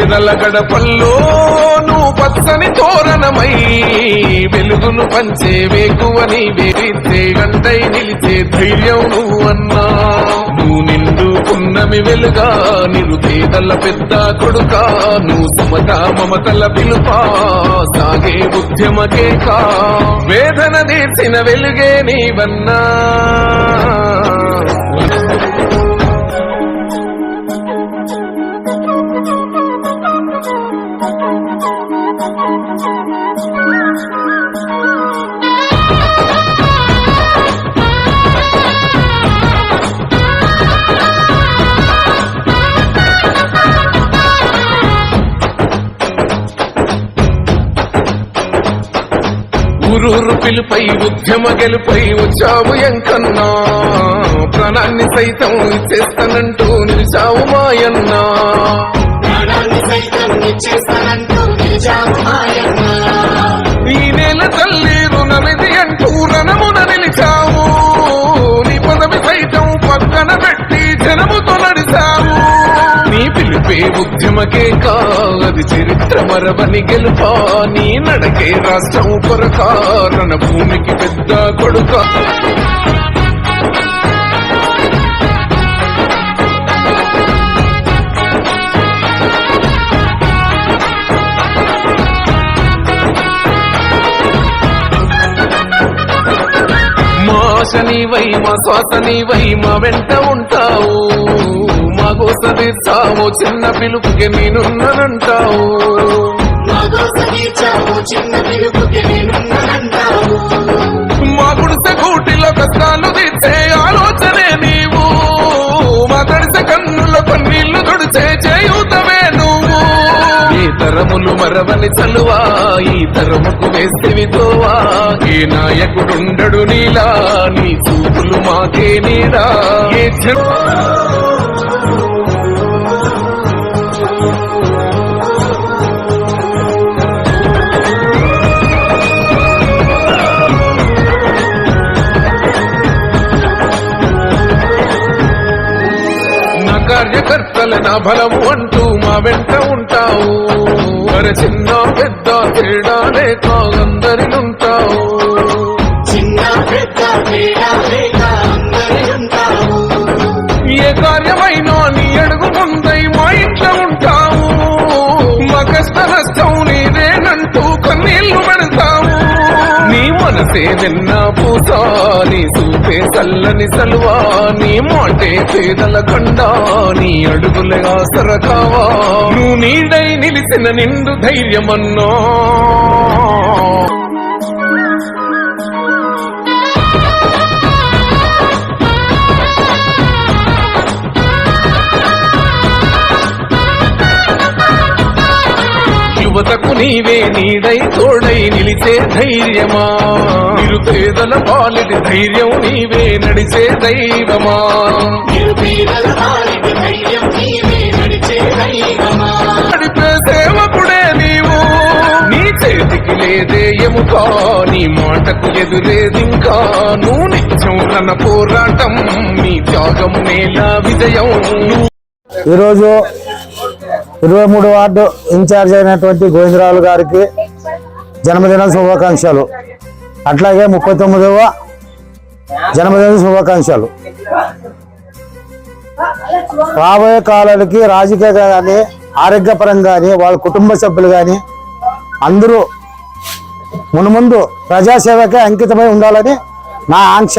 పేదల గడపల్లో నువ్వు పచ్చని తోరణమై వెలుగును పంచే వేకువని వేరితే గంటై నిలిచే ధైర్యం నువ్వు అన్నా. నువ్వు నిండు పున్నమి వెలుగా నిరుపేదల పెద్ద కొడుక. నువ్వు సమత మమతల పిలుపా సాగే ఉద్యమకే కా వేదన తీర్చిన వెలుగే నీవన్నా. ఊరూరు పిలుపై ఉద్యమ గెలుపై వచ్చావు ఎంకన్నా. ప్రాణాన్ని సైతం ఇచ్చేస్తానంటూ నిలిచావు మాయన్నా. ప్రాణాన్ని సైతం ఇచ్చేస్తానంటూ నిలిచావు మాయన్నా. ఉద్యమకే కాది చరిత్ర మరవని గెలుపా. నీ నడకే రాష్ట్రం కొరక. భూమికి పెద్ద కొడుక. మా ఆశ నీవై మా శ్వాస నీవై మా వెంట ఉంటావు. గోస తీర్చావు చిన్న పిలుపుకి నేనున్నానంటావు. మా గుడిసె కూటిలో కష్టాలు తీర్చే ఆలోచనే నీవు. మా తడిసె కన్నుల కన్నీళ్ళు తుడిచే చేయూతమే నువ్వు. ఈ తరములు మరవని చలువా ఈ తరముకు వేస్తివి తోవా. ఏ నాయకుడుండడు నీలా నీ చూపులు మాకే ఏ కార్యకర్తల నా బలము అంటూ మా వెంట ఉంటావు. మరి చిన్న పెద్ద తేడా లేక అందరినుంటావు చిన్న పెద్ద తేడా నీ నిన్న నీ చూపే చల్లని సల్వా నీ మాటే పేదల కండా నీ అడుగుల ఆసర కావా నువ్వు నీడై నిలిసిన నిండు ధైర్యమన్నా. నీవే నీడై తోడై నిలిచే ధైర్యమా? నిరుపేదల పాలిటి ధైర్యం నీవే నడిచే దైవమా? నడిపే సేవకుడే నీవు. నీ చేతికి లేదే ఎముకా నీ మాటకు ఎదురేదింకా. నువ్వు నిత్యం తన పోరాటం నీ త్యాగం నేల విజయం. ఈరోజు ఇరవై మూడు వార్డు ఇన్ఛార్జ్ అయినటువంటి గోవిందరావు గారికి జన్మదిన శుభాకాంక్షలు. అట్లాగే ముప్పై తొమ్మిదవ జన్మదిన శుభాకాంక్షలు. రాబోయే కాలాలకి రాజకీయ కానీ ఆరోగ్యపరంగా కానీ వాళ్ళ కుటుంబ సభ్యులు కానీ అందరూ మునుముందు ప్రజాసేవకే అంకితమై ఉండాలని నా ఆంక్ష.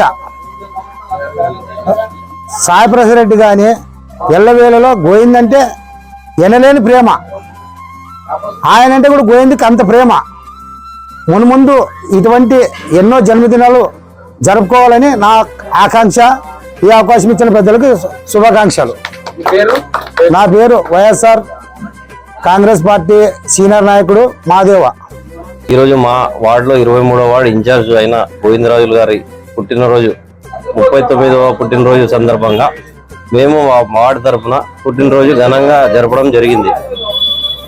సాయి రెడ్డి కానీ ఎల్లవేళలో గోయిందంటే ఎనలేని ప్రేమ. ఆయనంటే కూడా గోవిందకి అంత ప్రేమ. మునుముందు ఇటువంటి ఎన్నో జన్మదినాలు జరుపుకోవాలని నా ఆకాంక్ష ఈ అవకాశం ఇచ్చిన పెద్దలకు శుభాకాంక్షలు. నా పేరు వైఎస్ఆర్ కాంగ్రెస్ పార్టీ సీనియర్ నాయకుడు మాదేవ. ఈరోజు మా వార్డులో ఇరవై మూడో వార్డు ఇన్ఛార్జ్ అయిన గోవిందరాజులు గారి పుట్టినరోజు ముప్పై తొమ్మిదవ పుట్టినరోజు సందర్భంగా మేము మా వార్డు తరఫున పుట్టినరోజు ఘనంగా జరపడం జరిగింది.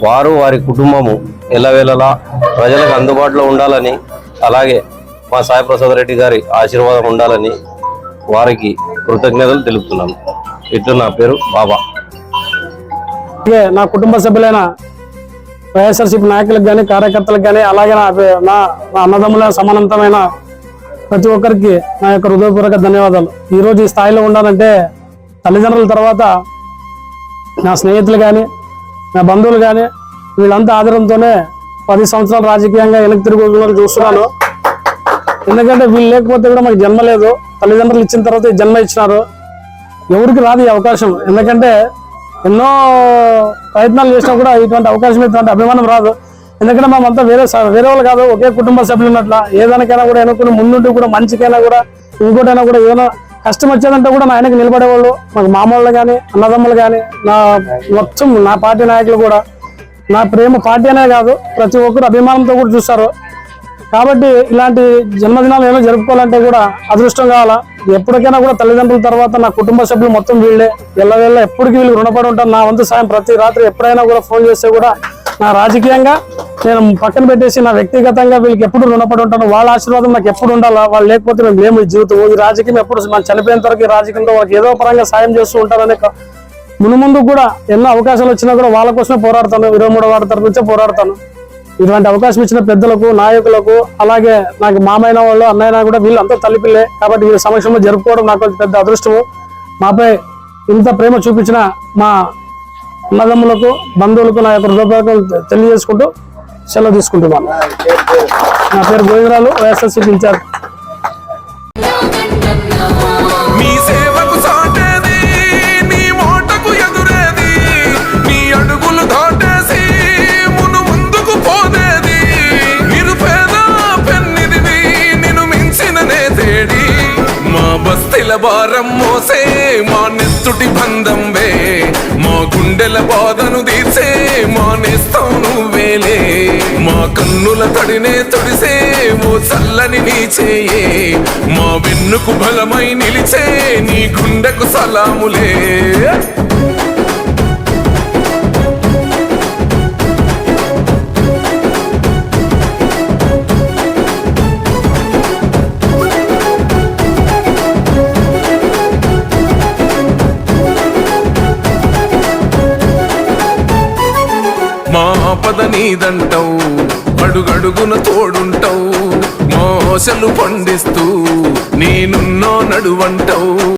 వారు వారి కుటుంబము ఎల్లవేళలా ప్రజలకు అందుబాటులో ఉండాలని అలాగే మా సాయి ప్రసాద్ రెడ్డి గారి ఆశీర్వాదం ఉండాలని వారికి కృతజ్ఞతలు తెలుపుతున్నాను. ఇట్లు నా పేరు బాబా. అలాగే నా కుటుంబ సభ్యులైన వైఎస్ఆర్సీపీ నాయకులకు కానీ కార్యకర్తలకు కానీ అలాగే నా నా నా అన్నదమ్ముల సమానంతమైన ప్రతి ఒక్కరికి నా యొక్క హృదయపూర్వక ధన్యవాదాలు. ఈ రోజు ఈ స్థాయిలో ఉండాలంటే తల్లిదండ్రుల తర్వాత నా స్నేహితులు కానీ నా బంధువులు కానీ వీళ్ళంతా ఆధారంతోనే పది సంవత్సరాలు రాజకీయంగా వెనక్కి తిరుగుతున్నారు చూస్తున్నాను. ఎందుకంటే వీళ్ళు లేకపోతే కూడా మాకు జన్మ లేదు. తల్లిదండ్రులు ఇచ్చిన తర్వాత జన్మ ఇచ్చినారు. ఎవరికి రాదు ఈ అవకాశం. ఎందుకంటే ఎన్నో ప్రయత్నాలు చేసినా కూడా ఇటువంటి అవకాశం ఇటువంటి అభిమానం రాదు. ఎందుకంటే మేమంతా వేరే స- వేరే వాళ్ళు కాదు ఒకే కుటుంబ సభ్యులు ఉన్నట్ల. ఏదానికైనా కూడా ఎన్నుకుని ముందుండి కూడా మంచికైనా కూడా ఇంకోటైనా కూడా ఏదైనా కష్టం వచ్చేదంటే కూడా మా ఆయనకి నిలబడేవాళ్ళు మాకు మామూళ్ళు కానీ అన్నదమ్ములు కానీ నా మొత్తం నా పార్టీ నాయకులు కూడా. నా ప్రేమ పార్టీ అనే కాదు ప్రతి ఒక్కరు అభిమానంతో కూడా చూస్తారు. కాబట్టి ఇలాంటి జన్మదినాలు ఏమైనా జరుపుకోవాలంటే కూడా అదృష్టం కావాలా? ఎప్పటికైనా కూడా తల్లిదండ్రుల తర్వాత నా కుటుంబ సభ్యులు మొత్తం వీళ్ళే. ఎల్లవేళ్ళ ఎప్పటికీ వీళ్ళు రుణపడి ఉంటారు. నా వంతు సాయం ప్రతి రాత్రి ఎప్పుడైనా కూడా ఫోన్ చేస్తే కూడా నా రాజకీయంగా నేను పక్కన పెట్టేసి నా వ్యక్తిగతంగా వీళ్ళకి ఎప్పుడు రుణపడి ఉంటాను వాళ్ళ ఆశీర్వాదం నాకు ఎప్పుడు ఉండాలా? వాళ్ళు లేకపోతే మేము లేము జీవితం. ఈ రాజకీయం ఎప్పుడు మనం చనిపోయేంత వరకు రాజకీయంలో వాళ్ళకి ఏదో పరంగా సాయం చేస్తూ ఉంటారనే క- ముందు కూడా ఎన్నో అవకాశాలు వచ్చినా కూడా వాళ్ళ కోసమే పోరాడతాను. ఇరవై మూడో వారి తరపు నుంచే పోరాడతాను. ఇటువంటి అవకాశం ఇచ్చిన పెద్దలకు నాయకులకు అలాగే నాకు మామైన వాళ్ళు అన్నయ్య కూడా వీళ్ళంతా తల్లిపిల్లే కాబట్టి వీళ్ళ సమక్షంలో జరుపుకోవడం నాకు పెద్ద అదృష్టము. మాపై ఇంత ప్రేమ చూపించిన మా అన్నదమ్ములకు బంధువులకు నా యొక్క హృదయపూర్వకం తెలియజేసుకుంటూ సెలవు తీసుకుంటున్నాను. నా పేరు గోవిందరాలు వైఎస్ఆర్సీపీ ఇన్ఛార్జ్. మా భారం మోసే మా నెత్తుటి బంధం వే మా గుండెల బాధను తీర్చే మా నేస్తం నువ్వేలే. మా కన్నుల తడినే తొడిసే ఓ చల్లని నీ చేయే మా వెన్నుకు బలమై నిలిచే నీ గుండెకు సలాములే. నీదంటావు అడుగడుగున తోడుంటావు మోసలు పండిస్తూ నేనున్నో నడువంటావు.